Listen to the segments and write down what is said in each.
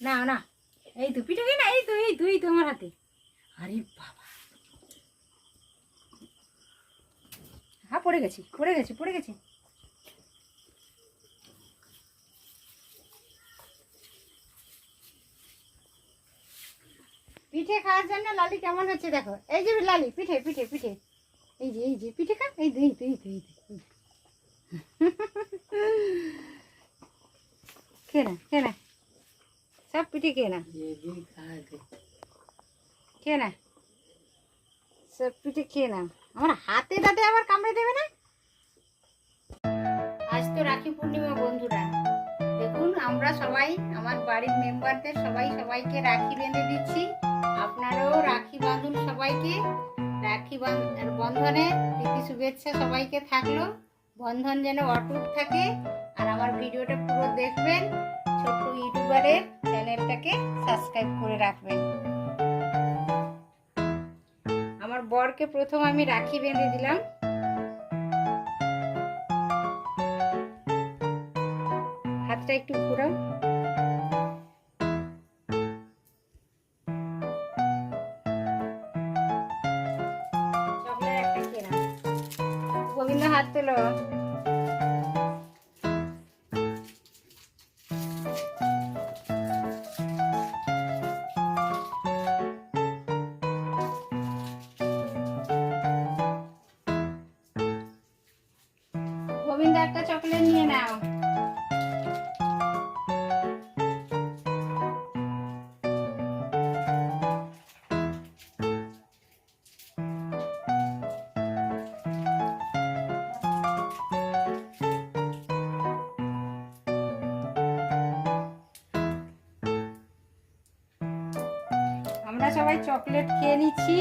না না। এই তো পিঠে না এই তো এই তো এই তো আমার হাতে। আরে বাবা। হ্যাঁ পড়ে গেছি পড়ে গেছি পড়ে গেছি। পিঠে খাওয়ার জন্য লালি কেমন হচ্ছে দেখো? এই যে লালি পিঠে পিঠে পিঠে। এই যে এই যে পিঠে খা। এই তো এই তো এই তো, এই তো। সব পিঠে খেয়ে না? খেয়ে না? সব পিঠে খেয়ে না। আমার হাতে দাঁতে আবার কামড়ে দেবে না? আজ তো রাখি পূর্ণিমা বন্ধুরা। দেখুন আমরা সবাই আমার বাড়ির মেম্বারদের সবাই সবাইকে রাখি বেঁধে দিচ্ছি। আপনারাও রাখি বাঁধুন সবাইকে। রাখি বন্ধনে প্রীতি শুভেচ্ছা সবাইকে থাকল। বন্ধন যেন অটুট থাকে। আর আমার ভিডিওটা পুরো দেখবেন। ছোট্ট ইউটিউবারের চ্যানেলটাকে সাবস্ক্রাইব করে রাখবেন। আমার বরকে প্রথম আমি রাখি বেঁধে দিলাম। হাতটা একটু ঘুরাও। গোবিন্দ একটা চকলেট নিয়ে নাও। আমরা সবাই চকলেট খেয়ে নিচ্ছি।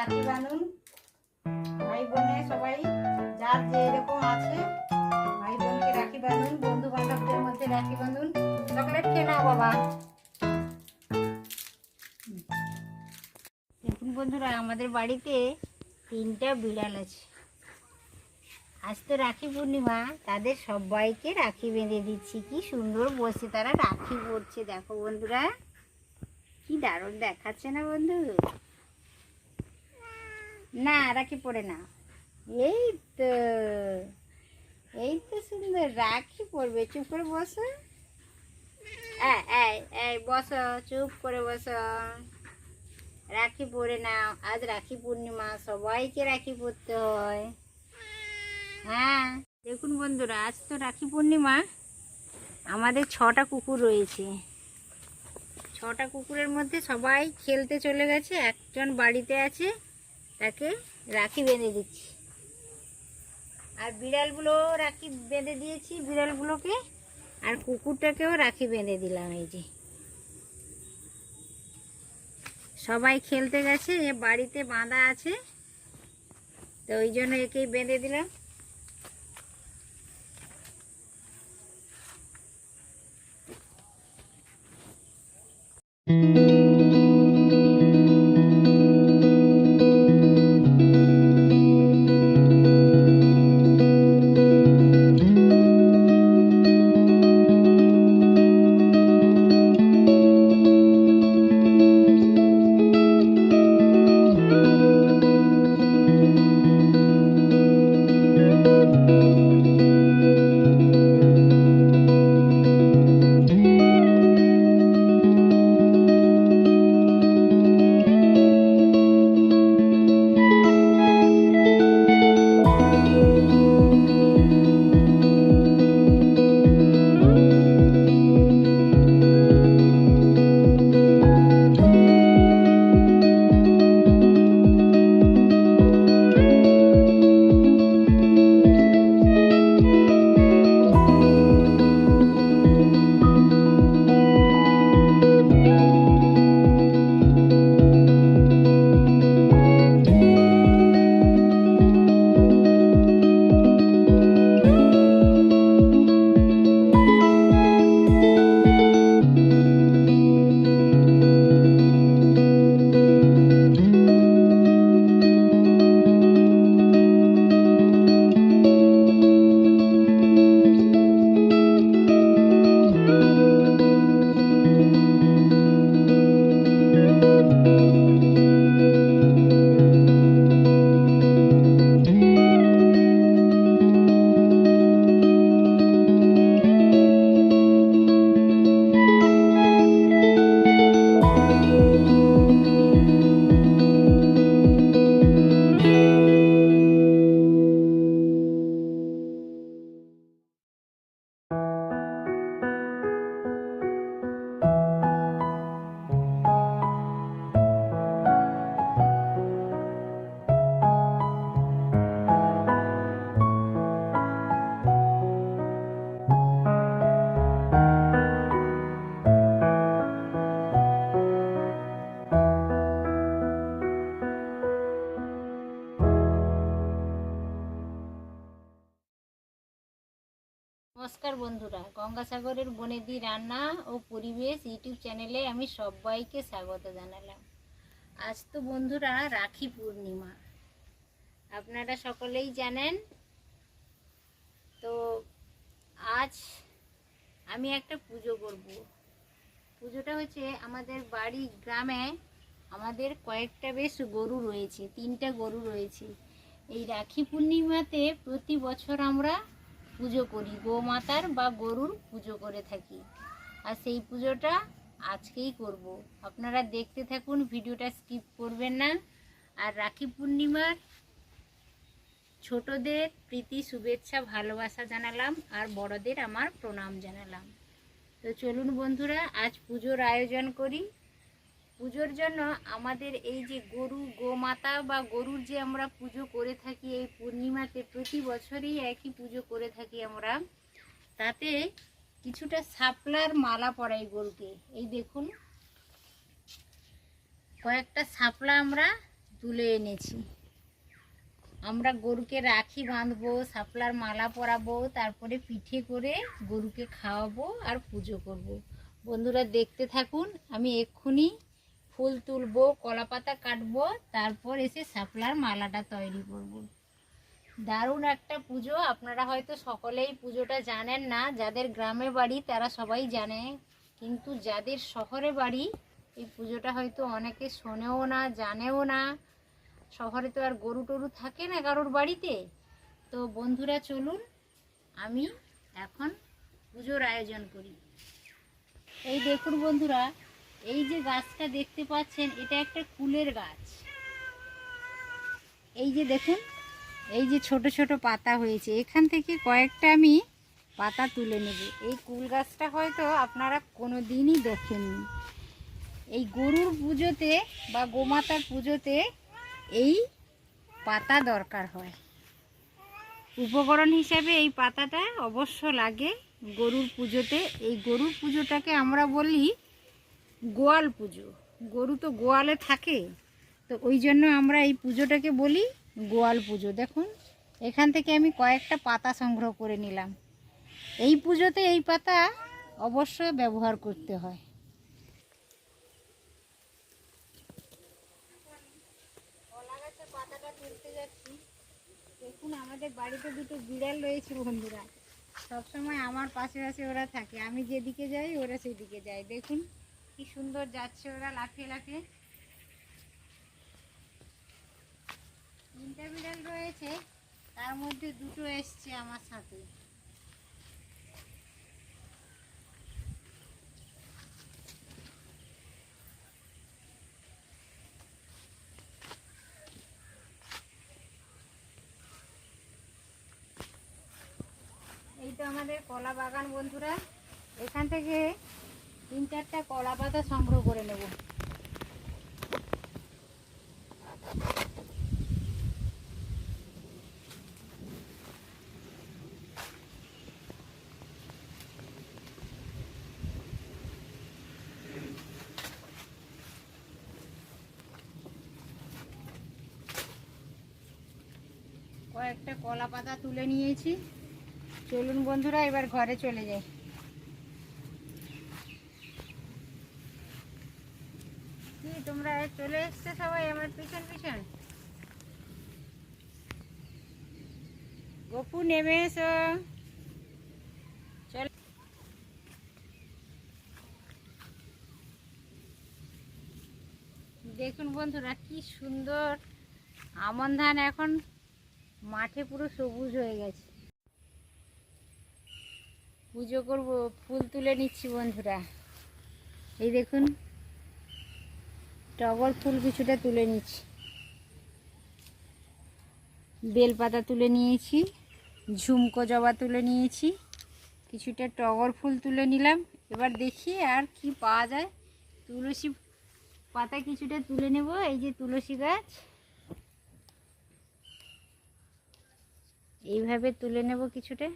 রাখি বাঁধুন ভাই বোনে সবাই, যার যে এরকম আছে, ভাই বোনকে রাখি বাঁধুন বন্ধু বান্ধবদের মধ্যে রাখি বাঁধুন। চকলেট খেয়ে নাও বাবা। দেখুন বন্ধুরা, আমাদের বাড়িতে তিনটা বিড়াল আছে। আজ তো রাখি পূর্ণিমা, তাদের সবাইকে রাখি বেঁধে দিচ্ছি। কি সুন্দর বসে তারা রাখি পরছে দেখো বন্ধুরা, কি দারুণ দেখাচ্ছে না বন্ধু? না রাখি পরে না। এই তো এই তো সুন্দর রাখি পরবে। চুপ করে বসো। এই, বসো চুপ করে বসো। রাখি পরে নাও আজ রাখি পূর্ণিমা সবাইকে রাখি পরতে হয়। হ্যাঁ দেখুন বন্ধুরা আজ তো রাখি পূর্ণিমা। আমাদের ছটা কুকুর রয়েছে। ছটা কুকুরের মধ্যে সবাই খেলতে চলে গেছে একজন বাড়িতে আছে। তাকে রাখি বেঁধে দিচ্ছি। আর বিড়ালগুলো রাখি বেঁধে দিয়েছি, বিড়ালগুলোকে। আর কুকুরটাকেও রাখি বেঁধে দিলাম এই যে। সবাই খেলতে গেছে, এ বাড়িতে বাঁধা আছে। তো ওই জন্য একেই বেঁধে দিলাম। গঙ্গাসাগরের বনেদি রান্না ও পরিবেশ ইউটিউব চ্যানেলে আমি সবাইকে স্বাগত জানালাম। আজ তো বন্ধুরা রাখি পূর্ণিমা। আপনারা সকলেই জানেন, তো আজ আমি একটা পুজো করব। পুজোটা হচ্ছে আমাদের বাড়ি গ্রামে আমাদের কয়েকটা বেশ গরু রয়েছে, তিনটা গরু রয়েছে। এই রাখি পূর্ণিমাতে প্রতি বছর আমরা পুজো করি, গোমাতার বা গরুর পুজো করে থাকি। আর সেই পুজোটা আজকেই করব। আপনারা দেখতে থাকুন, ভিডিওটা স্কিপ করবেন না। আর রাখি পূর্ণিমার ছোটদের প্রীতি, শুভেচ্ছা, ভালোবাসা জানালাম আর বড়দের আমার প্রণাম জানালাম। তো চলুন বন্ধুরা, আজ পুজোর আয়োজন করি। পুজোর জন্য আমাদের এই যে গরু, গোমাতা বা গরুর যে আমরা পুজো করে থাকি, এই পূর্ণিমাতে প্রতি বছরই একই পুজো করে থাকি আমরা। তাতে কিছুটা শাপলার মালা পরাই গরুকে এই দেখুন, কয়েকটা শাপলা আমরা তুলে এনেছি। আমরা গরুকে রাখি বাঁধবো, শাপলার মালা পরাবো, তারপরে পিঠে করে গরুকে খাওয়াবো আর পুজো করব। বন্ধুরা দেখতে থাকুন, আমি এক্ষুনি ফুল তুলবো কলা পাতা কাটবো, তারপর এসে শাপলার মালাটা তৈরি করব। দারুণ একটা পুজো, আপনারা হয়তো সকলেই পুজোটা জানেন না, যাদের গ্রামে বাড়ি তারা সবাই জানে, কিন্তু যাদের শহরে বাড়ি এই পুজোটা হয়তো অনেকে শোনেও না, জানেও না। শহরে তো আর গরু টরু থাকে না কারোর বাড়িতে। তো বন্ধুরা, চলুন, আমি এখন পুজোর আয়োজন করি। এই দেখুন বন্ধুরা এই যে গাছটা দেখতে পাচ্ছেন, এটা একটা কুলের গাছ। এই যে দেখুন, এই যে ছোট ছোট পাতা হয়েছে। এখান থেকে কয়েকটা আমি পাতা তুলে নেব। এই কুল গাছটা হয়তো আপনারা কোনো দিনই দেখেননি। এই গরুর পুজোতে বা গোমাতার পুজোতে এই পাতা দরকার হয়। উপকরণ হিসাবে এই পাতাটা অবশ্য লাগে গরুর পুজোতে। এই গরুর পুজোটাকে আমরা বলি গোয়াল পুজো। গরু তো গোয়ালে থাকে। তো ওই জন্য আমরা এই পুজোটাকে বলি গোয়াল পুজো। দেখুন, এখান থেকে আমি কয়েকটা পাতা সংগ্রহ করে নিলাম। এই পুজোতে এই পাতা অবশ্যই ব্যবহার করতে হয়। দেখুন, আমাদের বাড়িতে দুটো বিড়াল রয়েছে বন্ধুরা। সবসময় আমার পাশে পাশে ওরা থাকে। আমি যেদিকে যাই, ওরা সেদিকে যায়। দেখুন কি সুন্দর যাচ্ছে ওরা, লাফিয়ে লাফিয়ে। তিনটা বিড়াল রয়েছে, তার মধ্যে দুটো এসছে আমার সাথে। এই তো আমাদের কলা বাগান বন্ধুরা, এখান থেকে তিন চারটা কলা পাতা সংগ্রহ করে নেব। কয়েকটা কলা পাতা তুলে নিয়েছি। চলুন বন্ধুরা, এবার ঘরে চলে যাই কি তোমরা চলে এসছো সবাই, আমার পিছন পিছন। গপু, নেমে এসো। চল। দেখুন বন্ধুরা, কি সুন্দর আমন ধান এখন মাঠে পুরো সবুজ হয়ে গেছে। পুজো করব, ফুল তুলে নিচ্ছি বন্ধুরা। এই দেখুন টগর ফুল কিছুটা তুলে নিচ্ছি। বেলপাতা তুলে নিয়েছি, ঝুমকো জবা তুলে নিয়েছি, কিছুটা টগর ফুল তুলে নিলাম। এবার দেখি আর কি পাওয়া যায়। তুলসী পাতা কিছুটা তুলে নেব, এই যে তুলসী গাছ। এইভাবে তুলে নেব কিছুটা।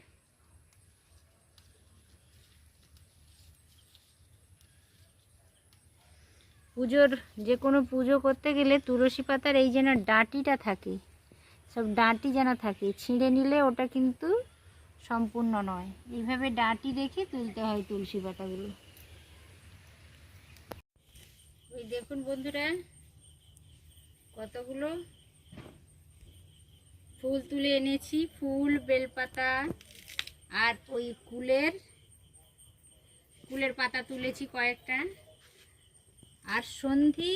পুজোর যে কোনো পুজো করতে গেলে তুলসী পাতার এই যেন ডাঁটিটা থাকে, সব ডাঁটি যেন থাকে, ছিঁড়ে নিলে ওটা কিন্তু সম্পূর্ণ নয়। এইভাবে ডাঁটি রেখে তুলতে হয় তুলসী পাতাগুলো। ওই দেখুন বন্ধুরা, কতগুলো ফুল তুলে এনেছি। ফুল, বেলপাতা আর ওই কুলের কুলের পাতা তুলেছি কয়েকটা। আর সন্ধি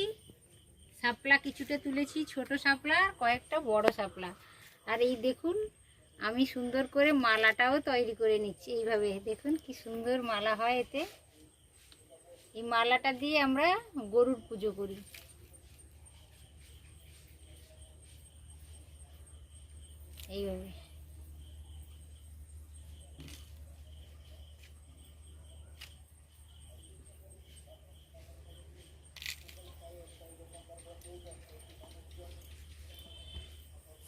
শাপলা কিছুটা তুলেছি, ছোট আর কয়েকটা বড় শাপলা। আর এই দেখুন, আমি সুন্দর করে মালাটাও তৈরি করে নিচ্ছি এইভাবে। দেখুন কি সুন্দর মালা হয় এতে। এই মালাটা দিয়ে আমরা গরুর পুজো করি। এইভাবে।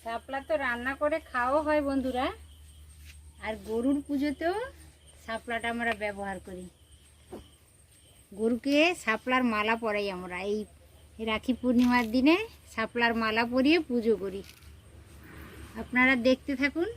শাপলা তো রান্না করে খাওয়া হয় বন্ধুরা। আর গরুর পুজোতেও শাপলাটা আমরা ব্যবহার করি। গরুকে শাপলার মালা পরাই আমরা। এই রাখি পূর্ণিমার দিনে শাপলার মালা পরিয়ে পুজো করি। আপনারা দেখতে থাকুন।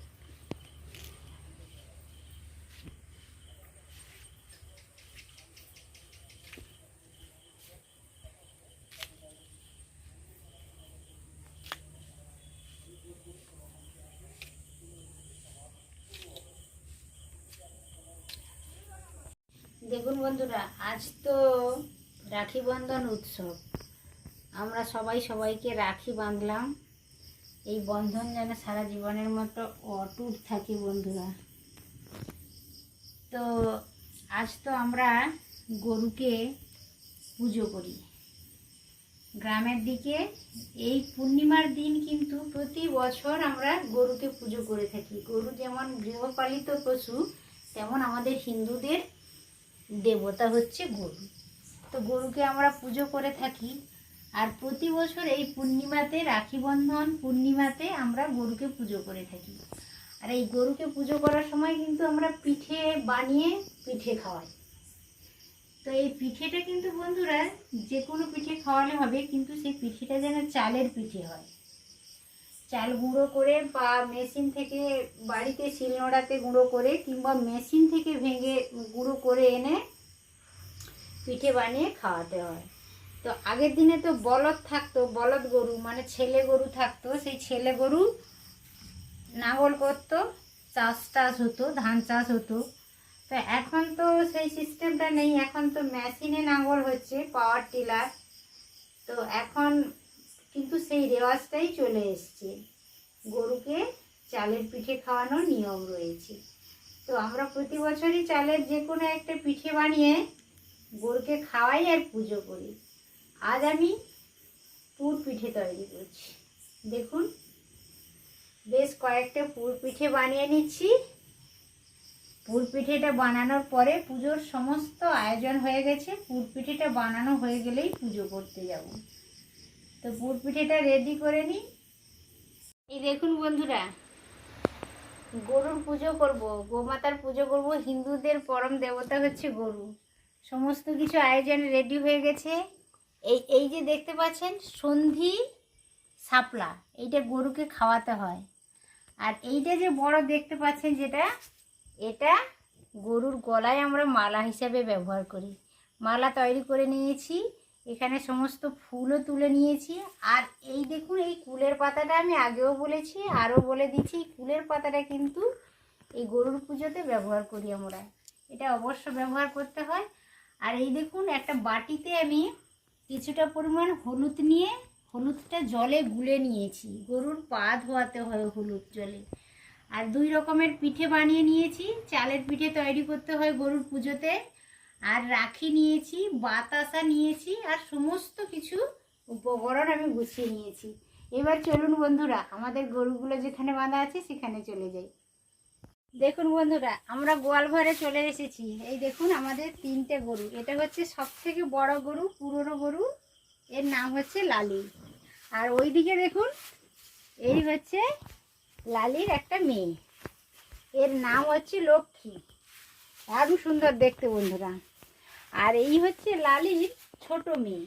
বন্ধুরা, আজ তো রাখি বন্ধন উৎসব। আমরা সবাই সবাইকে রাখি বাঁধলাম। এই বন্ধন যেন সারা জীবনের মতো অটুট থাকি বন্ধুরা। তো আজ তো আমরা গরুকে পুজো করি। গ্রামের দিকে এই পূর্ণিমার দিন কিন্তু প্রতি বছর আমরা গরুকে পুজো করে থাকি। গরু যেমন গৃহপালিত পশু, তেমন আমাদের হিন্দুদের দেবতা হচ্ছে গরু। তো গরুকে আমরা পুজো করে থাকি। আর প্রতি বছর এই পূর্ণিমাতে রাখি বন্ধন, পূর্ণিমাতে আমরা গরুকে পুজো করে থাকি। আর এই গরুকে পুজো করার সময় কিন্তু আমরা পিঠে বানিয়ে পিঠে খাওয়াই। তো এই পিঠেটা কিন্তু বন্ধুরা যে কোনো পিঠে খাওয়ালে হবে, কিন্তু সেই পিঠেটা যেন চালের পিঠে হয়। চাল গুঁড়ো করে বা মেশিন থেকে বাড়িতে শিলনোড়াতে গুঁড়ো করে কিংবা মেশিন থেকে ভেঙে গুঁড়ো করে এনে পিঠে বানিয়ে খাওয়াতে হয়। তো আগের দিনে তো বলদ থাকতো, বলদ গরু মানে ছেলে গরু থাকতো, সেই ছেলে গরু নাঙল করতো, চাষ টাস হতো, ধান চাষ হতো। তো এখন তো সেই সিস্টেমটা নেই, এখন তো মেশিনে নাঙল হচ্ছে পাওয়ার টিলার। তো এখন কিন্তু সেই রেওয়াজটাই চলে এসছে। গরুকে চালের পিঠে খাওয়ানোর নিয়ম রয়েছে। তো আমরা প্রতি বছরই চালের যে কোনো একটা পিঠে বানিয়ে গরুকে খাওয়াই আর পুজো করি। আজ আমি পুর পিঠে তৈরি করছি। দেখুন, বেশ কয়েকটা পুর পিঠে বানিয়ে নিচ্ছি। পুর পিঠেটা বানানোর পরে পুজোর সমস্ত আয়োজন হয়ে গেছে। পুর পিঠেটা বানানো হয়ে গেলেই পুজো করতে যাব। তো পুর পিঠেটা রেডি করে নিই এই দেখুন বন্ধুরা, গরুর পুজো করব, গোমাতার পুজো করব, হিন্দুদের পরম দেবতা হচ্ছে গরু। সমস্ত কিছু আয়োজন রেডি হয়ে গেছে। এই এই যে দেখতে পাচ্ছেন, সন্ধি শাপলা, এইটা গরুকে খাওয়াতে হয়। আর এইটা যে বড় দেখতে পাচ্ছেন যেটা, এটা গরুর গলায় আমরা মালা হিসাবে ব্যবহার করি। মালা তৈরি করে নিয়েছি। এখানে সমস্ত ফুলও তুলে নিয়েছি। আর এই দেখুন, এই কুলের পাতাটা আমি আগেও বলেছি, আরও বলে দিচ্ছি কুলের পাতাটা কিন্তু এই গরুর পুজোতে ব্যবহার করি আমরা। এটা অবশ্য ব্যবহার করতে হয়। আর এই দেখুন, একটা বাটিতে আমি কিছুটা পরিমাণ হলুদ নিয়ে, হলুদটা জলে গুলে নিয়েছি। গরুর পা ধোয়াতে হয় হলুদ জলে। আর দুই রকমের পিঠে বানিয়ে নিয়েছি। চালের পিঠে তৈরি করতে হয় গরুর পুজোতে। আর রাখি নিয়েছি, বাতাসা নিয়েছি, আর সমস্ত কিছু উপকরণ আমি গুছিয়ে নিয়েছি। এবার চলুন বন্ধুরা, আমাদের গরুগুলো যেখানে বাঁধা আছে সেখানে চলে যাই। দেখুন বন্ধুরা, আমরা গোয়াল ঘরে চলে এসেছি। এই দেখুন আমাদের তিনটে গরু। এটা হচ্ছে সব থেকে বড় গরু, পুরনো গরু। এর নাম হচ্ছে লালি। আর ওইদিকে দেখুন, এই হচ্ছে লালির একটা মেয়ে। এর নাম হচ্ছে লক্ষ্মী। দারুণ সুন্দর দেখতে বন্ধুরা। আর এই হচ্ছে লালির ছোট মেয়ে।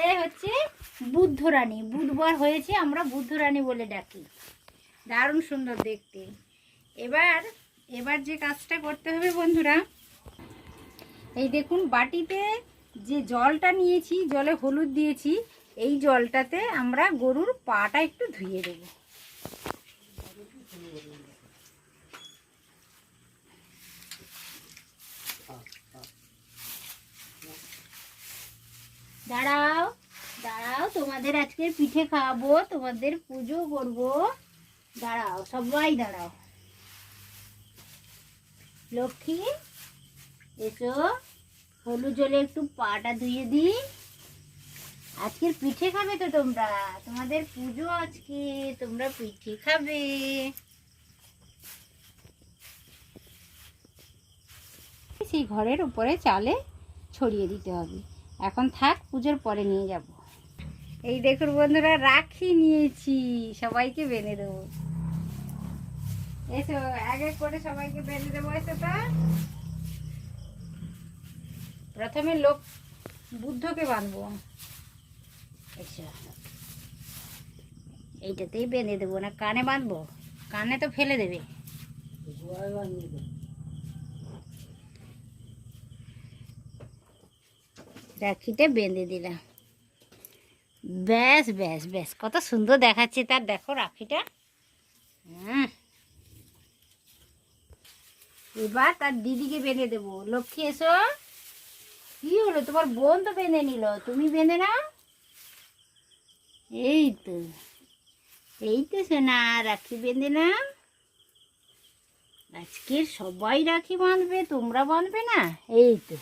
এ হচ্ছে বুদ্ধরানী। বুধবার হয়েছে, আমরা বুদ্ধ রানী বলে ডাকি। দারুণ সুন্দর দেখতে। এবার এবার যে কাজটা করতে হবে বন্ধুরা, এই দেখুন বাটিতে যে জলটা নিয়েছি, জলে হলুদ দিয়েছি, এই জলটাতে আমরা গরুর পাটা একটু ধুয়ে দেবো। দাঁড়াও দাঁড়াও, তোমাদের আজকে পিঠে খাওয়াবো, তোমাদের পুজো করব। দাঁড়াও, সবাই দাঁড়াও। লক্ষ্মী, এসো, হলুদ জলে একটু পাটা ধুয়ে দিই। আজকের পিঠে খাবে তো তোমরা? তোমাদের পুজো আজকে, তোমরা পিঠে খাবে। সেই ঘরের উপরে চালে ছড়িয়ে দিতে হবে। এখন থাক পুজোর পরে নিয়ে যাব। এই দেখুন বন্ধুরা রাখি নিয়েছি। সবাইকে বেঁধে দেবো। এসো এক এক করে সবাইকে বেঁধে দেবো এসো তা। প্রথমে লোক বুদ্ধকে বাঁধবো। এসো। এইটাতেই বেঁধে দেবো না কানে বাঁধবো? কানে তো ফেলে দেবে। রাখিটা বেঁধে দিলাম। ব্যাস ব্যাস ব্যাস, কত সুন্দর দেখাচ্ছে তার। দেখো রাখিটা। হুম। এবার তার দিদিকে বেঁধে দেবো। লক্ষ্মী, এসো। কি হলো? তোমার বোন তো বেঁধে নিল। তুমি বেঁধে না এই তো এই তো সোনা, রাখি বেঁধে না আজকের সবাই রাখি বাঁধবে, তোমরা বাঁধবে না? এই তো।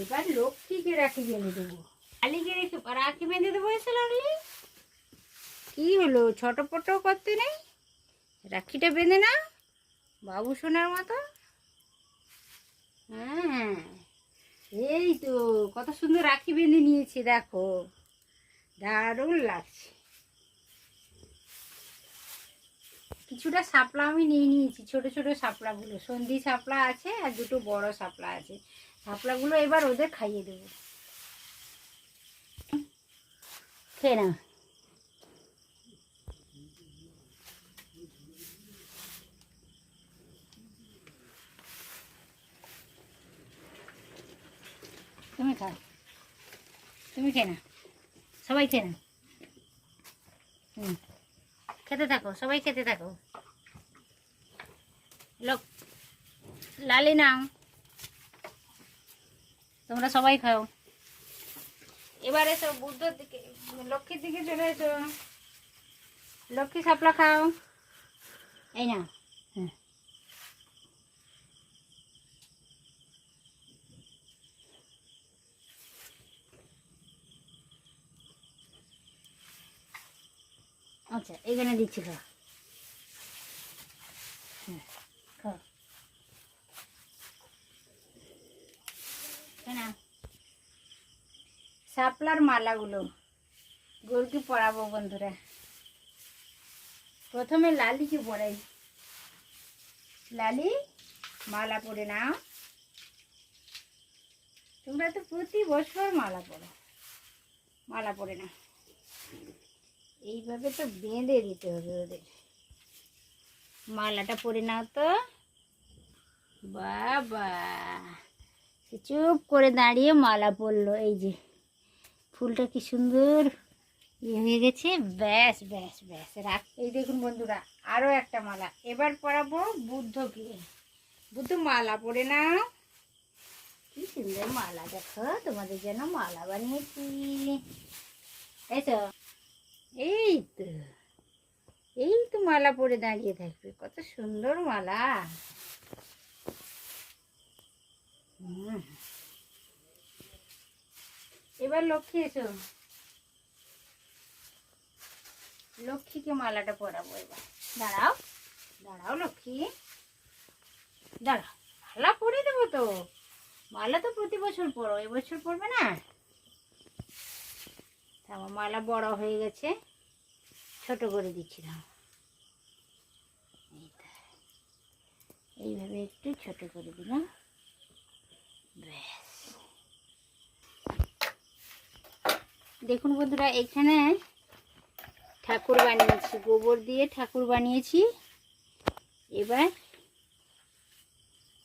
এবার লক্ষ্মীকে রাখি বেঁধে দেবো। কালীকে রেখে রাখি বেঁধে দেবো এসে লাগলি কি হলো ছোট পটো করতে নেই? রাখিটা বেঁধে না বাবু সোনার মতো? হ্যাঁ এই তো কত সুন্দর রাখি বেঁধে নিয়েছে দেখো। দারুণ লাগছে। কিছুটা শাপলা আমি নিয়ে নিয়েছি, ছোট ছোট শাপলাগুলো। সন্ধি শাপলা আছে আর দুটো বড় শাপলা আছে। শাপলাগুলো এবার ওদের খাইয়ে দেবো। খেয়ে তুমি খাও। তুমি খেয়ে না সবাই খেয়ে না হুম। খেতে থাকো, সবাই খেতে থাকো। লোক, লালি নাও। তোমরা সবাই খাও। এবারে সব বুদ্ধর দিকে লক্ষ্মীর দিকে চলে এসো। লক্ষ্মী সাপলা খাও। এই না হ্যাঁ আচ্ছা এখানে দিচ্ছি, খা। হ্যাঁ না শাপলার মালাগুলো গরুকে পরাবো বন্ধুরা। প্রথমে লালিকে পরাই। লালি, মালা পরে নাও। তোমরা তো প্রতি বছর মালা পরো। মালা পরে না এইভাবে তো বেঁধে দিতে হবে ওদের। মালাটা পরে নাও তো। বাবা, সে চুপ করে দাঁড়িয়ে মালা পরলো। এই যে, ফুলটা কি সুন্দর ইয়ে হয়ে গেছে। ব্যাস ব্যাস ব্যাস, রাখ। এই দেখুন বন্ধুরা আরও একটা মালা। এবার পরাবো বুদ্ধকে। বুদ্ধ, মালা পরে নাও। কি সুন্দর মালা, দেখো তোমাদের জন্য মালা বানিয়েছি। এই তো। এই তো এই তো মালা পরে দাঁড়িয়ে থাকবে, কত সুন্দর মালা। এবার লক্ষ্মী এসো। লক্ষ্মীকে মালাটা পরাবো এবার। দাঁড়াও দাঁড়াও লক্ষ্মী। দাঁড়াও, মালা পরে দেবো তো। মালা তো প্রতি বছর পরো এবছর পরবে না? আমার মালা বড় হয়ে গেছে, ছোট করে দিচ্ছিলাম। এইভাবে একটু ছোট করে দিলাম। ব্যাস। দেখুন বন্ধুরা, এখানে ঠাকুর বানিয়েছি, গোবর দিয়ে ঠাকুর বানিয়েছি। এবার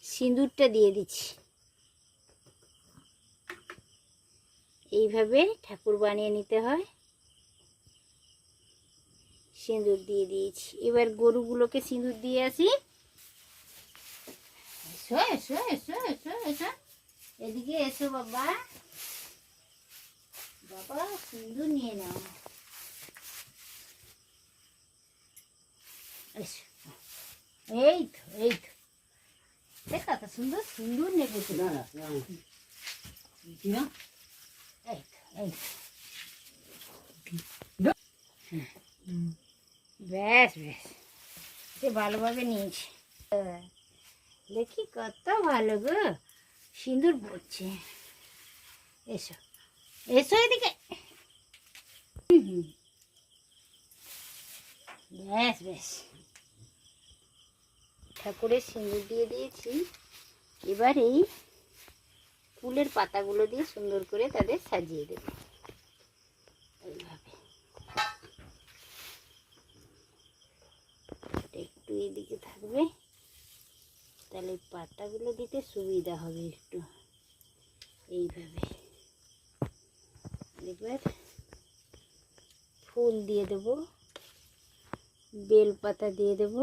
সিঁদুরটা দিয়ে দিচ্ছি। এইভাবে ঠাকুর বানিয়ে নিতে হয়। সিঁদুর দিয়ে দিয়েছি। এবার গরুগুলোকে সিঁদুর দিয়ে আসি। এসো এসো এসো এসো এসো। এদিকে এসো বাবা। বাবা, সিঁদুর নিয়ে নাও। এসো। এই তো এই তো। দেখ কত সুন্দর সিঁদুর নেবে। তো সে ভালোভাবে। দেখি কত ভালো গো। সিঁদুর পড়ছে। এসো। এসো এদিকে। ব্যাস ব্যাস। ঠাকুরের সিঁদুর দিয়ে দিয়েছি। এবার এই ফুলের পাতাগুলো দিয়ে সুন্দর করে তাদের সাজিয়ে দেবে। এইভাবে। একটু এদিকে থাকবে। তাহলে পাতাগুলো দিতে সুবিধা হবে একটু। এইভাবে। এবার ফুল দিয়ে দেব। বেল পাতা দিয়ে দেব।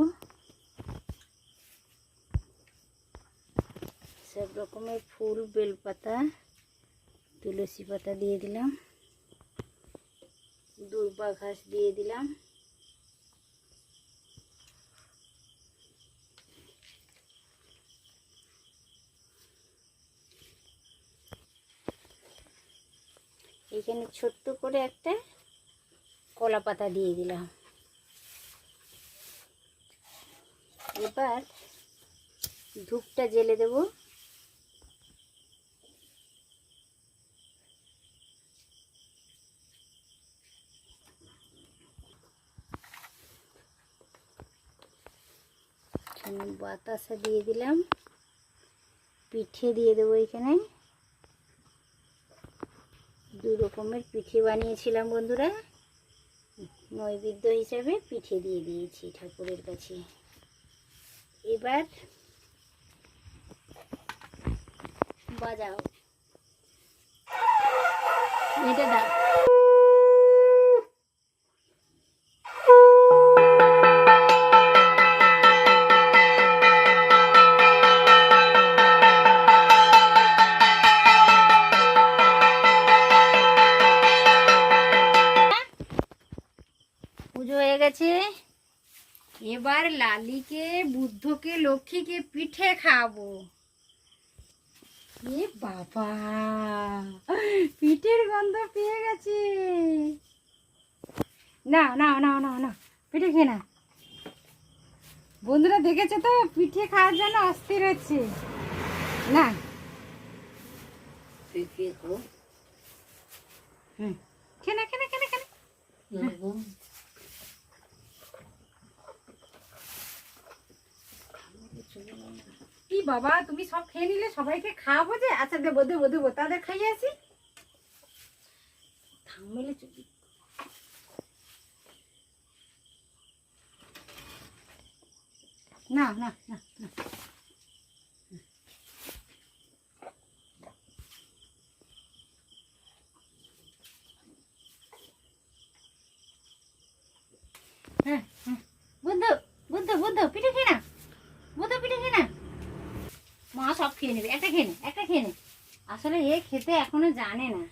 সব রকমের ফুল, বেলপাতা, তুলসী পাতা দিয়ে দিলাম। দুর্বা ঘাস দিয়ে দিলাম। এখানে ছোট্ট করে একটা কলা পাতা দিয়ে দিলাম। এবার ধূপটা জেলে দেব এখানে বাতাসা দিয়ে দিলাম। পিঠে দিয়ে দেবো এখানে। দু রকমের পিঠে বানিয়েছিলাম বন্ধুরা। নৈবেদ্য হিসাবে পিঠে দিয়ে দিয়েছি ঠাকুরের কাছে। এবার বাজাও। এটা দাও। লক্ষ্মীকে পিঠে খাব এ বাবা পিঠের গন্ধ পেয়ে গেছে। না না না না না পিঠে খেয়ে না বন্ধুরা দেখেছে তো পিঠে খাওয়ার জন্য অস্থির হচ্ছে। না। হুম খেয়ে না খেয়ে না খেয়ে না খেয়ে না কি বাবা, তুমি সব খেয়ে নিলে, সবাইকে খাওয়াবো যে? আচ্ছা দেবো দেবো দেবো তাদের খাইয়ে আসি। থামেলে চুপি। না না না না। বুদ্ধ বুদ্ধ বুদ্ধ, পিঠে খেয়ে না বুদ্ধ, পিঠে খেয়ে না মা সব খেয়ে নেবে। একটা খেয়ে একটা খেয়ে নে। আসলে এ খেতে এখনও জানে না।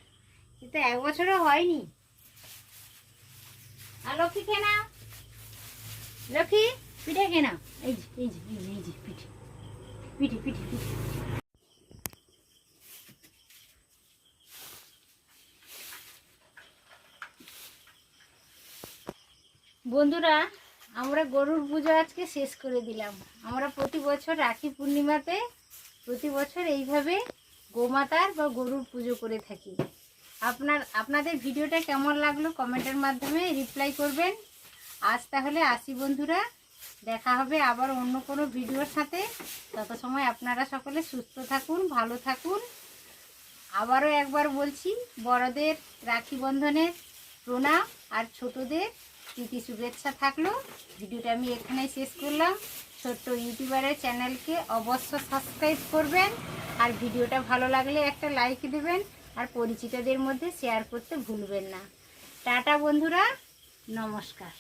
খেতে এক বছরও হয়নি। আর লক্ষ্মী খেয়ে নাও। লক্ষ্মী, পিঠে খেয়ে নাও। এই যে এই যে এই যে এই যে, পিঠে। পিঠে পিঠে পিঠে। বন্ধুরা, আমরা গরুর পুজো আজকে শেষ করে দিলাম। আমরা প্রতি বছর রাখি পূর্ণিমাতে প্রতি বছর এইভাবে গোমাতার বা গরুর পুজো করে থাকি। আপনার, আপনাদের ভিডিওটা কেমন লাগল কমেন্টের মাধ্যমে রিপ্লাই করবেন। আজ তাহলে আসি বন্ধুরা, দেখা হবে আবার অন্য কোনো ভিডিওর সাথে। তত সময় আপনারা সকলে সুস্থ থাকুন, ভালো থাকুন। আবারও একবার বলছি, বড়দের রাখি বন্ধনের প্রণাম আর ছোটদের প্রীতি শুভেচ্ছা থাকল। ভিডিওটা আমি এখানেই শেষ করলাম। ছোট্ট ইউটিউবারের চ্যানেলকে অবশ্য সাবস্ক্রাইব করবেন আর ভিডিওটা ভালো লাগলে একটা লাইক দেবেন আর পরিচিতদের মধ্যে শেয়ার করতে ভুলবেন না। টাটা বন্ধুরা, নমস্কার।